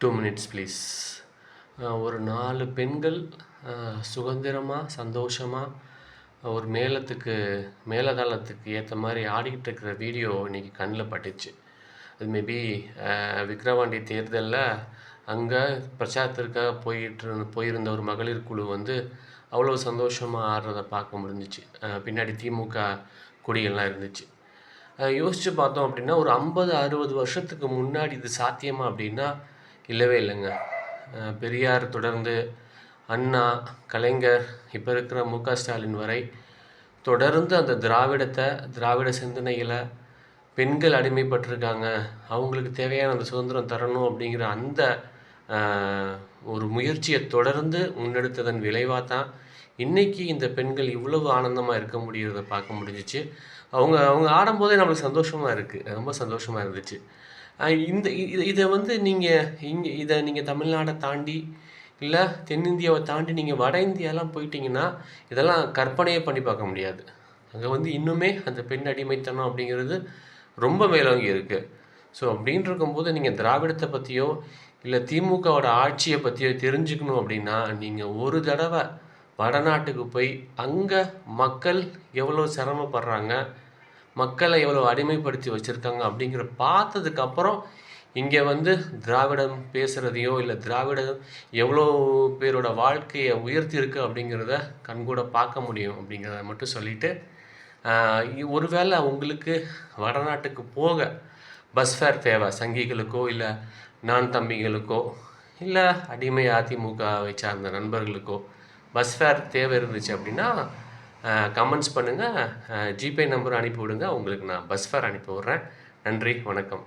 Two minutes please ஒரு நாலு பெண்கள் சுதந்திரமாக சந்தோஷமாக ஒரு மேளத்துக்கு மேலதாளத்துக்கு ஏற்ற மாதிரி ஆடிக்கிட்டு இருக்கிற வீடியோ இன்னைக்கு கண்ணில் பட்டுச்சு. அது மேபி விக்ரவாண்டி தேர்தலில் அங்கே பிரச்சாரத்திற்காக போயிட்டு போயிருந்த ஒரு மகளிர் குழு வந்து அவ்வளோ சந்தோஷமாக ஆடுறத பார்க்க முடிஞ்சிச்சு. பின்னாடி திமுக கொடியெல்லாம் இருந்துச்சு. யோசித்து பார்த்தோம் அப்படின்னா ஒரு ஐம்பது அறுபது வருஷத்துக்கு முன்னாடி இது சாத்தியமா அப்படின்னா இல்லவே இல்லைங்க. பெரியார் தொடர்ந்து அண்ணா கலைஞர் இப்போ இருக்கிற மு க ஸ்டாலின் வரை தொடர்ந்து அந்த திராவிடத்தை திராவிட சிந்தனையில் பெண்கள் அடிமைப்பட்டிருக்காங்க. அவங்களுக்கு தேவையான அந்த சுதந்திரம் தரணும் அப்படிங்கிற அந்த ஒரு முயற்சியை தொடர்ந்து முன்னெடுத்ததன் விளைவாக தான் இன்னைக்கு இந்த பெண்கள் இவ்வளவு ஆனந்தமாக இருக்க முடிகிறத பார்க்க முடிஞ்சிச்சு. அவங்க அவங்க ஆடும்போதே நம்மளுக்கு சந்தோஷமாக இருக்குது ரொம்ப சந்தோஷமாக இருந்துச்சு. இந்த இதை வந்து நீங்கள் இங்கே இதை நீங்கள் தமிழ்நாடை தாண்டி இல்லை தென்னிந்தியாவை தாண்டி நீங்கள் வட இந்தியாலாம் போயிட்டீங்கன்னா இதெல்லாம் கற்பனையே பண்ணி பார்க்க முடியாது. அங்கே வந்து இன்னுமே அந்த பெண் அடிமைத்தனம் அப்படிங்கிறது ரொம்ப மேலோங்கி இருக்குது ஸோ அப்படின்னு இருக்கும்போது நீங்கள் திராவிடத்தை பற்றியோ இல்லை திமுகவோட ஆட்சியை பற்றியோ தெரிஞ்சுக்கணும் அப்படின்னா நீங்கள் ஒரு தடவை வடநாட்டுக்கு போய் அங்கே மக்கள் எவ்வளோ சிரமப்படுறாங்க மக்களை எவ்வளோ அடிமைப்படுத்தி வச்சுருக்காங்க அப்படிங்கிற பார்த்ததுக்கப்புறம் இங்கே வந்து திராவிடம் பேசுகிறதையோ இல்லை திராவிடம் எவ்வளோ பேரோட வாழ்க்கையை உயர்த்தியிருக்கு அப்படிங்கிறத கண்கூட பார்க்க முடியும் அப்படிங்கிறத மட்டும் சொல்லிட்டு ஒருவேளை உங்களுக்கு வடநாட்டுக்கு போக பஸ் ஃபேர் தேவை சங்கிகளுக்கோ இல்லை நான் தம்பிகளுக்கோ இல்லை அடிமை அதிமுகவை சார்ந்த நண்பர்களுக்கோ பஸ் ஃபேர் தேவை இருந்துச்சு அப்படின்னா கமெண்ட்ஸ் பண்ணுங்கள் ஜிபே நம்பர் அனுப்பி விடுங்க உங்களுக்கு நான் பஸ் ஃபேர் அனுப்பி விட்றேன் நன்றி. வணக்கம்.